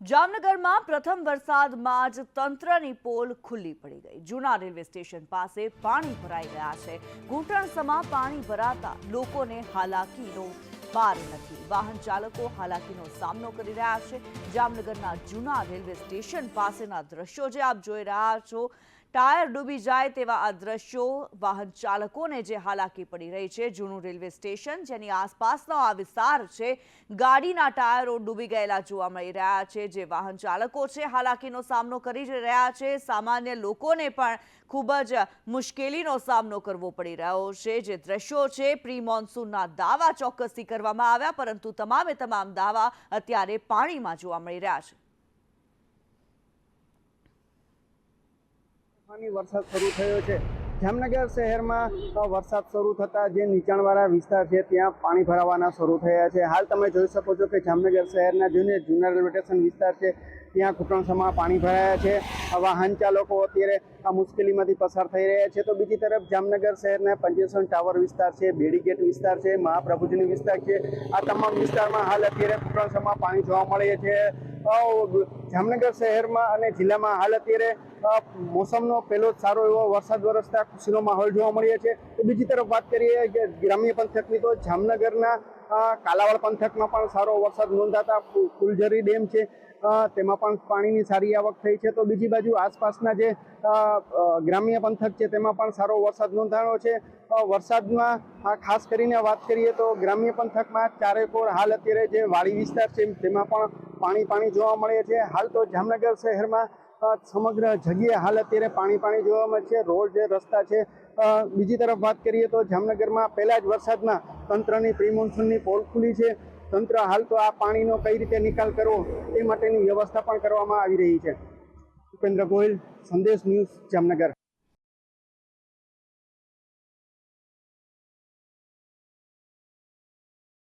જામનગરમાં પ્રથમ વરસાદમાં જ તંત્રની પોલ ખુલ્લી પડી ગઈ. જૂના રેલવે સ્ટેશન પાસે પાણી ભરાઈ ગયા છે. ઘૂંટણસમાં પાણી ભરાતા લોકોને હાલાકીનો પાર નથી. વાહન ચાલકો હાલાકીનો સામનો કરી રહ્યા છે. જામનગરના જૂના રેલવે સ્ટેશન પાસેના દ્રશ્યો જે આપ જોઈ રહ્યા છો ટાયર ડૂબી જાય તેવા આ દ્રશ્યો વાહન ચાલકોને જે હાલાકી પડી રહી છે, જૂનું રેલવે સ્ટેશન જેની આસપાસનો આ વિસ્તાર છે, ગાડીના ટાયરો ડૂબી ગયેલા જોવા મળી રહ્યા છે, જે વાહન ચાલકો છે હાલાકીનો સામનો કરી રહ્યા છે. સામાન્ય લોકોને પણ ખૂબ જ મુશ્કેલીનો સામનો કરવો પડી રહ્યો છે. જે દ્રશ્યો છે પ્રી મોન્સૂનના દાવા ચોક્કસથી કરવામાં આવ્યા, પરંતુ તમામે તમામ દાવા અત્યારે પાણીમાં જોવા મળી રહ્યા છે. તોફાની વરસાદ શરૂ થયો છે. જામનગર શહેરમાં વરસાદ શરૂ થતાં જે નીચાણવાળા વિસ્તાર છે, ત્યાં પાણી ભરાવાના શરૂ થયા છે. હાલ તમે જોઈ શકો છો કે જામનગર શહેરના જૂને જૂના રેલવે સ્ટેશન વિસ્તાર છે, ત્યાં ઘૂંટણસમાં પાણી ભરાયા છે. વાહન ચાલકો અત્યારે આ મુશ્કેલીમાંથી પસાર થઈ રહ્યા છે. તો બીજી તરફ જામનગર શહેરના પંચેસન ટાવર વિસ્તાર છે, બેડી ગેટ વિસ્તાર છે, મહાપ્રભુજીની વિસ્તાર છે. આ તમામ વિસ્તારમાં હાલ અત્યારે ઘૂંટણસમાં પાણી જોવા મળે છે. જામનગર શહેરમાં અને જિલ્લામાં હાલ અત્યારે મોસમનો પહેલો સારો એવો વરસાદ વરસતા ખુશીનો માહોલ જોવા મળ્યો છે. તો બીજી તરફ વાત કરીએ કે ગ્રામ્ય પંથકની તો જામનગરના કાલાવડ પંથકમાં પણ સારો વરસાદ નોંધાતા ફુલઝરી ડેમ છે. તેમાં પણ પાણીની સારી આવક થઈ છે. તો બીજી બાજુ આસપાસના જે ગ્રામ્ય પંથક છે, તેમાં પણ સારો વરસાદ નોંધાયો છે. વરસાદમાં ખાસ કરીને વાત કરીએ તો ગ્રામ્ય પંથકમાં ચારેકોર હાલ અત્યારે જે વાડી વિસ્તાર છે, તેમાં પણ પાણી પાણી જોવા મળે છે. હાલ તો જામનગર શહેરમાં સમગ્ર જગ્યાએ હાલ અત્યારે પાણી પાણી જોવા મળે છે. રોડ જે રસ્તા છે બીજી તરફ વાત કરીએ તો જામનગરમાં પહેલા જ વરસાદમાં તંત્રની પ્રી મોન્સૂનની પોલ ખુલી છે. તંત્ર હાલ તો આ પાણીનો કઈ રીતે નિકાલ કરવો એ માટેની વ્યવસ્થા પણ કરવામાં આવી રહી છે. ઉપેન્દ્ર ગોયલ સંદેશ ન્યૂઝ જામનગર.